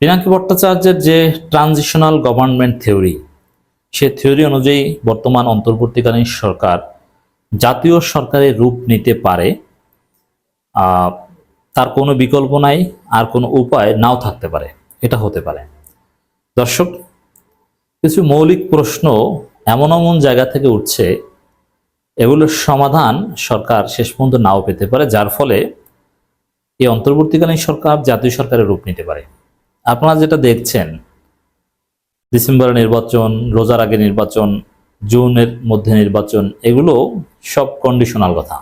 পিনাকি ভট্টাচার্যের যে transitional government theory, সে থিওরি অনুযায়ী বর্তমান অন্তর্বর্তীকালীন সরকার জাতীয় সরকারের রূপ নিতে পারে তার কোনো বিকল্প নাই, আর কোনো উপায় নাও থাকতে পারে, এটা হতে পারে। দর্শক, কিছু মৌলিক প্রশ্ন এমন এমন জায়গা থেকে উঠছে, এগুলোর সমাধান সরকার শেষ পর্যন্ত নাও পেতে পারে, যার ফলে এই অন্তর্বর্তীকালীন সরকার জাতীয় সরকারের রূপ নিতে পারে। আপনারা যেটা দেখছেন ডিসেম্বরে নির্বাচন, রোজার আগে নির্বাচন, জুনের মধ্যে নির্বাচন, এগুলো সব কন্ডিশনাল কথা।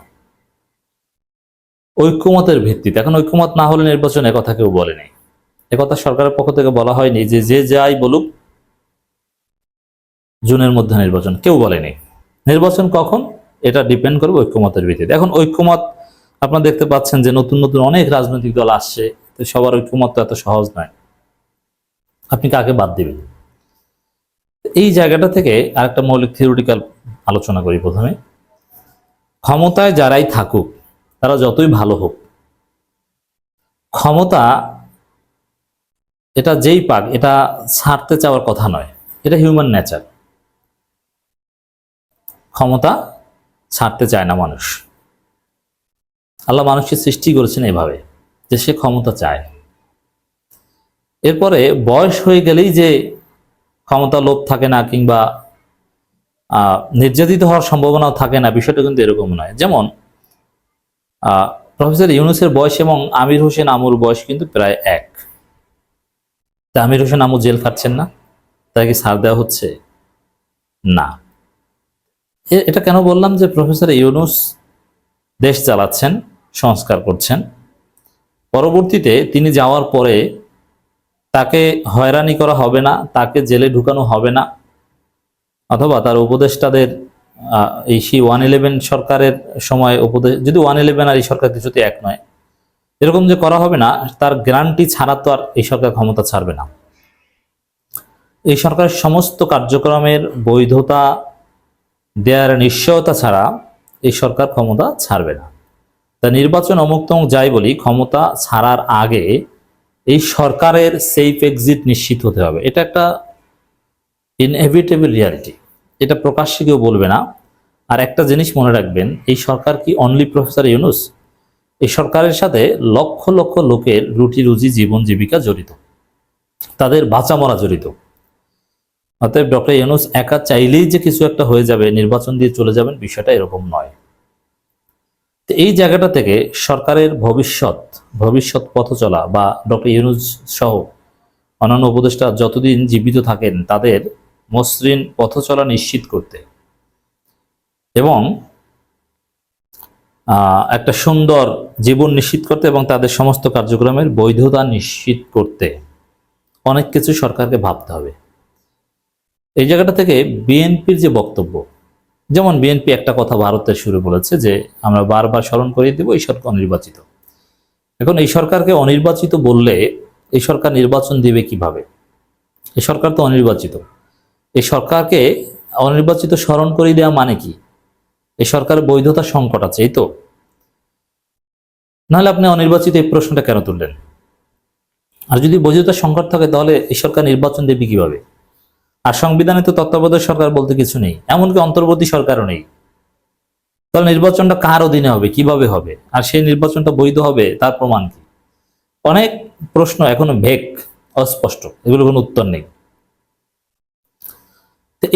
ঐক্যমতের ভিত্তিতে। এখন ঐক্যমত না হলে নির্বাচন একথা কেউ বলেনি একথা সরকারের পক্ষ থেকে বলা হয়নি যে যে যাই বলুক, জুনের মধ্যে নির্বাচন কেউ বলেনি নির্বাচন কখন? এটা ডিপেন্ড করবে ঐক্যমতের ভিত্তিতে। এখন ঐক্যমত, আপনারা দেখতে পাচ্ছেন যে নতুন নতুন অনেক রাজনৈতিক দল আসছে। সবার ঐক্যমত এত সহজ নয়। আপনি কাকে বাদ দেবেন? এই জায়গাটা থেকে আরেকটা মৌলিক থিওরিটিক্যাল আলোচনা করি প্রথমে। ক্ষমতায় যারাই থাকুক, তারা যতই ভালো হোক, ক্ষমতা এটা যেই পাক, এটা ছাড়তে চাওয়ার কথা নয়, এটা হিউম্যান নেচার ক্ষমতা ছাড়তে চায় না মানুষ। আল্লাহ মানুষকে সৃষ্টি করেছেন এভাবে যে সে ক্ষমতা চায়। এরপরে বয়স হয়ে গেলেই যে ক্ষমতা লোভ থাকে না কিংবা নির্যাতিত হওয়ার সম্ভাবনাও থাকে না, বিষয়টা কিন্তু এরকম নয়। যেমন প্রফেসর ইউনুসের বয়স এবং আমির হোসেন আমুর বয়স কিন্তু প্রায় এক। তা আমির হোসেন আমু জেল খাটছেন না? তাকে ছাড় দেওয়া হচ্ছে? না। এটা কেন বললাম যে প্রফেসর ইউনুস দেশ চালাচ্ছেন, সংস্কার করছেন? পরবর্তীতে তিনি যাওয়ার পরে তাকে হয়রানি করা হবে না, তাকে জেলে ঢুকানো হবে না। অথবা তার উপদেষ্টাদের এই সেই ওয়ান ইলেভেন সরকারের সময় উপদেশ যদি ওয়ান ইলেভেন আর এই সরকার কিছুতে এক নয়, এরকম যে করা হবে না, তার গ্যারান্টি ছাড়া তো আর এই সরকার ক্ষমতা ছাড়বে না। এই সরকারের সমস্ত কার্যক্রমের বৈধতা দেয়ার নিশ্চয়তা ছাড়া এই সরকার ক্ষমতা ছাড়বে না। তা নির্বাচন অমুক তমুক যাই বলি, ক্ষমতা ছাড়ার আগে এই সরকারের সেফ এক্সিট নিশ্চিত হতে হবে। এটা একটা ইনএভিটেবল রিয়ালিটি এটা প্রকাশ্যে কেউ বলবে না। আর একটা জিনিস মনে রাখবেন, এই সরকার কি অনলি প্রফেসর ইউনুস এই সরকারের সাথে লক্ষ লক্ষ লোকের রুটি রুজি জীবন জীবিকা জড়িত। তাদের বাঁচা মরা জড়িত। অতএব ডক্টর ইউনুস একা চাইলেই যে কিছু একটা হয়ে যাবে, নির্বাচন দিয়ে চলে যাবেন, বিষয়টা এরকম নয়। এই জায়গাটা থেকে সরকারের ভবিষ্যৎ ভবিষ্যৎ পথ চলা বা ডক্টর ইউনুস সহ অন্যান্য উপদেষ্টা যতদিন জীবিত থাকেন, তাদের মসৃণ পথ চলা নিশ্চিত করতে। এবং একটা সুন্দর জীবন নিশ্চিত করতে এবং তাদের সমস্ত কার্যক্রমের বৈধতা নিশ্চিত করতে অনেক কিছু সরকারকে ভাবতে হবে। এই জায়গাটা থেকে বিএনপির যে বক্তব্য যেমন বিএনপি একটা কথা ভারতের শুরু বলেছে যে আমরা বারবার স্মরণ করিয়ে দেব এই সরকার অনির্বাচিত। এখন এই সরকারকে অনির্বাচিত বললে এই সরকার নির্বাচন দিবে কীভাবে? এই সরকার তো অনির্বাচিত। এই সরকারকে অনির্বাচিত স্মরণ করিয়ে দেওয়া মানে কি? এই সরকারের বৈধতা সংকট আছে, এই তো। নাহলে আপনি অনির্বাচিত এই প্রশ্নটা কেন তুললেন? আর যদি বৈধতা সংকট থাকে, তাহলে এই সরকার নির্বাচন দেবে কীভাবে? আর সংবিধানে তো তত্ত্বাবধায়ক সরকার বলতে কিছু নেই, এমনকি অন্তর্বর্তী সরকারও নেই। তাহলে নির্বাচনটা কার অধীনে হবে, কীভাবে হবে? আর সেই নির্বাচনটা বৈধ হবে, তার প্রমাণ কি? অনেক প্রশ্ন এখনও ভেক অস্পষ্ট, এগুলো কোনো উত্তর নেই।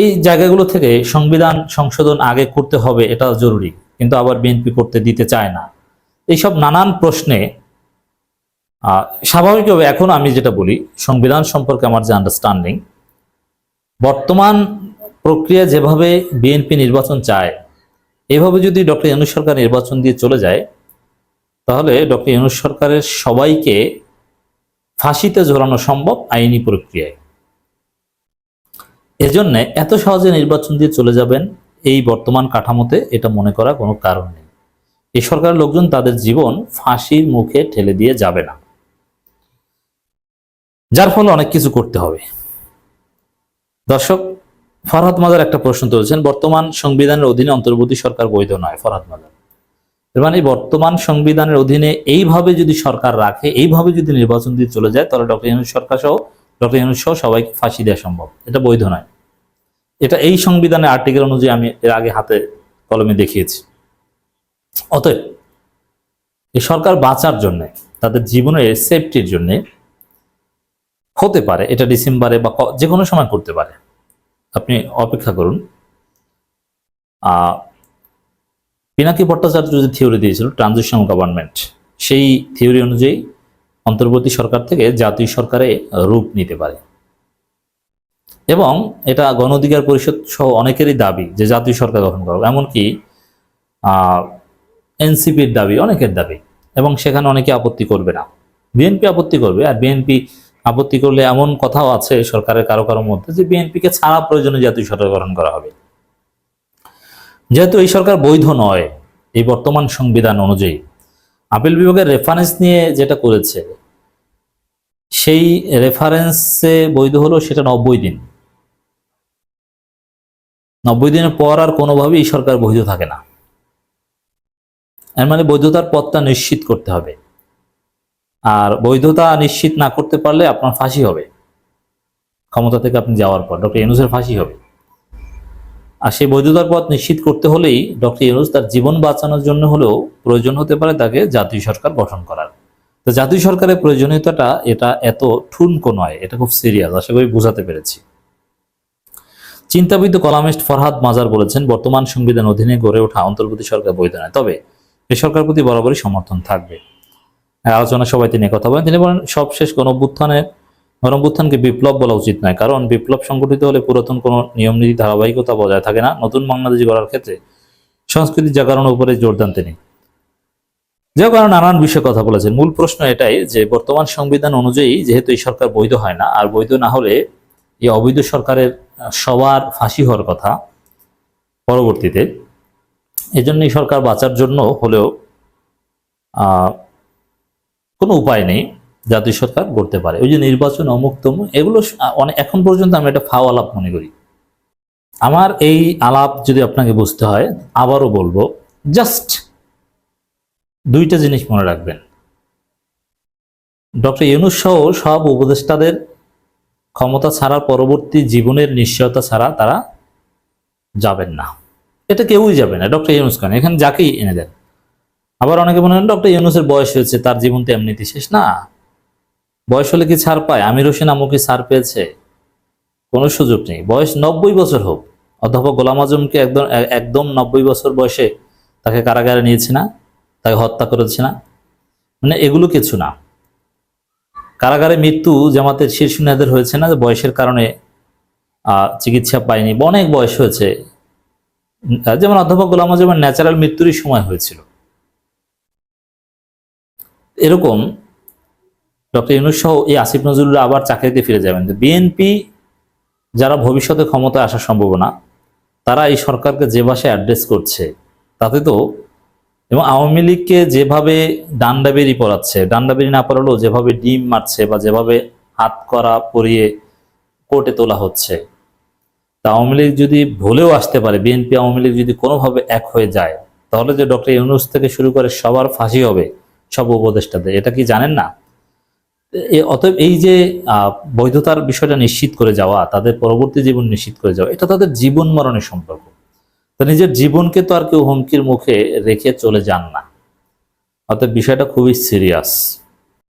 এই জায়গাগুলো থেকে সংবিধান সংশোধন আগে করতে হবে, এটা জরুরি, কিন্তু আবার বিএনপি করতে দিতে চায় না। এইসব নানান প্রশ্নে স্বাভাবিকভাবে এখন আমি যেটা বলি, সংবিধান সম্পর্কে আমার যে আন্ডারস্ট্যান্ডিং বর্তমান প্রক্রিয়া যেভাবে বিএনপি নির্বাচন চায়, এভাবে যদি ডক্টর ইউনুস সরকার নির্বাচন দিয়ে চলে যায়, তাহলে ডক্টর ইউনুস সরকারের সবাইকে ফাঁসিতে ঝোলানো সম্ভব আইনি প্রক্রিয়ায়। এজন্য এত সহজে নির্বাচন দিয়ে চলে যাবেন এই বর্তমান কাঠামোতে এটা মনে করা কোনো কারণ নেই। এই সরকারের লোকজন তাদের জীবন ফাঁসির মুখে ঠেলে দিয়ে যাবে না। যার ফলে অনেক কিছু করতে হবে। দর্শক, ফরহাদ মাজার একটা প্রশ্ন তুলেছেন, বর্তমান সংবিধানের অধীনে অন্তর্বর্তী সরকার বৈধ নয়, ফরহাদ মাজার এর মানে বর্তমান সংবিধানের অধীনে এইভাবে যদি সরকার রাখে, এইভাবে যদি নির্বাচন দিয়ে চলে যায়, তাহলে ডক্টর ইউনুস সরকার সহ, ডক্টর ইউনুস সহ সবাইকে ফাঁসি দেওয়া সম্ভব। এটা বৈধ নয়। এটা এই সংবিধানের আর্টিকেল অনুযায়ী আমি এর আগে হাতে কলমে দেখিয়েছি। অতএব, এই সরকার বাঁচার জন্য, তাদের জীবনের সেফটির জন্য হতে পারে, এটা ডিসেম্বরে বা যে কোনো সময় করতে পারে। আপনি অপেক্ষা করুন। পিনাকি ভট্টাচার্য যে থিওরি দিয়েছিল ট্রানজিশন গভর্নমেন্ট সেই থিওরি অনুযায়ী অন্তর্বর্তী সরকার থেকে জাতীয় সরকারে রূপ নিতে পারে। এবং এটা গণ অধিকার পরিষদ সহ অনেকেরই দাবি যে জাতীয় সরকার গঠন করা। এমনকি এনসিপির দাবি অনেকের দাবি, এবং সেখানে অনেকে আপত্তি করবে না। বিএনপি আপত্তি করবে, আর বিএনপি আপত্তি করলে এমন কথাও আছে সরকারের কারও কারও মধ্যে যে বিএনপিকে ছাড়া প্রয়োজনে জাতীয় সরকার গঠন করা হবে। যেহেতু এই সরকার বৈধ নয়, এই বর্তমান সংবিধান অনুযায়ী। আপিল বিভাগের রেফারেন্স নিয়ে যেটা করেছে, সেই রেফারেন্সে বৈধ হলো সেটা নব্বই দিন। নব্বই দিনের পর আর কোনোভাবেই সরকার বৈধ থাকে না। এর মানে বৈধতার পথটা নিশ্চিত করতে হবে। আর বৈধতা নিশ্চিত না করতে পারলে আপনার ফাঁসি হবে। ক্ষমতা থেকে আপনি যাওয়ার পর ডক্টর ইউনুসের ফাঁসি হবে। আর সেই বৈধতার পথ নিশ্চিত করতে হলেই ডক্টর ইউনুস তার জীবন বাঁচানোর জন্য হলেও প্রয়োজন হতে পারে তাকে জাতীয় সরকার গঠন করার। তো জাতীয় সরকারের প্রয়োজনীয়তাটা এটা এত ঠুনকো নয়, এটা খুব সিরিয়াস, আশা করি বোঝাতে পেরেছি। চিন্তাবিদ কলামিস্ট ফরহাদ মাজার বলেছেন, বর্তমান সংবিধান অধীনে গড়ে ওঠা অন্তর্বর্তী সরকার বৈধ নয়, তবে এ সরকার প্রতি বরাবরই সমর্থন থাকবে। আলোচনা সবাই তিনি কথা বলেন। তিনি বলেন, সবশেষ গণ অভ্যুত্থানের গণ অভ্যুত্থানকে বিপ্লব বলা উচিত নয়, কারণ বিপ্লব সংগঠিত হলে পুরাতন কোনো নিয়ম, নীতি, ধারাবাহিকতা বজায় থাকে না। নতুন বাংলাদেশ গড়ার ক্ষেত্রে সংস্কৃতি জাগরণের উপরে জোর দেন তিনি। যে কারণে নানান বিষয়ে কথা বলেছেন। মূল প্রশ্ন এটাই যে, বর্তমান সংবিধান অনুযায়ী যেহেতু এই সরকার বৈধ হয় না, আর বৈধ না হলে এই অবৈধ সরকারের সবার ফাঁসি হওয়ার কথা পরবর্তীতে। এজন্য এই সরকার বাঁচার জন্য হলেও কোনো উপায় নেই জাতীয় সরকার করতে পারে। ওই যে নির্বাচন অমুক তমুক এগুলো অনেক এখন পর্যন্ত আমি এটা ফাও আলাপ মনে করি। আমার এই আলাপ যদি আপনাকে বুঝতে হয়, আবারও বলব, জাস্ট দুইটা জিনিস মনে রাখবেন। ডক্টর ইউনুস সহ সব উপদেষ্টাদের ক্ষমতা ছাড়া পরবর্তী জীবনের নিশ্চয়তা ছাড়া তারা যাবেন না। এটা কেউই যাবে না, ডক্টর ইউনুস খান এখানে যাকেই এনে দেন। আবার অনেকে মনে করেন, ডক্টর ইউনুসের বয়স হয়েছে, তার জীবন তো এমনিতে শেষ। না। বয়স হলে কি ছাড় পায়? আমির হোসেন আমু কি ছাড় পেয়েছে? কোনো সুযোগ নেই। বয়স নব্বই বছর হোক অধ্যাপক গোলাম আজমকে একদম একদম নব্বই বছর বয়সে তাকে কারাগারে নিয়েছে না, তাকে হত্যা করেছে না মানে এগুলো কিছু না। কারাগারে মৃত্যু জামাতের শীর্ষ নেতাদের হয়েছে না, যে বয়সের কারণে চিকিৎসা পায়নি, বা অনেক বয়স হয়েছে। যেমন অধ্যাপক গোলাম আজমের ন্যাচারাল মৃত্যুরই সময় হয়েছিল। এরকম ডক্টর ইউনুস সহ এই আসিফ নজরুল আবার চাকরিতে ফিরে যাবেন। বিএনপি যারা ভবিষ্যতে ক্ষমতায় আসার সম্ভাবনা, তারা এই সরকারকে যে ভাষায় অ্যাড্রেস করছে, তাতে তো এবং আওয়ামী লীগকে যেভাবে ডান্ডাবেরি পড়াচ্ছে ডান্ডাবেরি না পড়ালেও যেভাবে ডিম মারছে বা যেভাবে হাত করা পরিয়ে কোর্টে তোলা হচ্ছে, তা আওয়ামী লীগ যদি ভুলেও আসতে পারে, বিএনপি আওয়ামী লীগ যদি কোনোভাবে এক হয়ে যায়, তাহলে যে ডক্টর ইউনুস থেকে শুরু করে সবার ফাঁসি হবে সব উপদেষ্টাদের, এটা কি জানেন না? অতএব এই যে বৈধতার বিষয়টা নিশ্চিত করে যাওয়া, তাদের পরবর্তী জীবন নিশ্চিত করে যাওয়া, এটা তাদের জীবন মরণের সম্পর্ক। তো নিজের জীবনকে তো আর কেউ হুমকির মুখে রেখে চলে যান না। অর্থাৎ বিষয়টা খুবই সিরিয়াস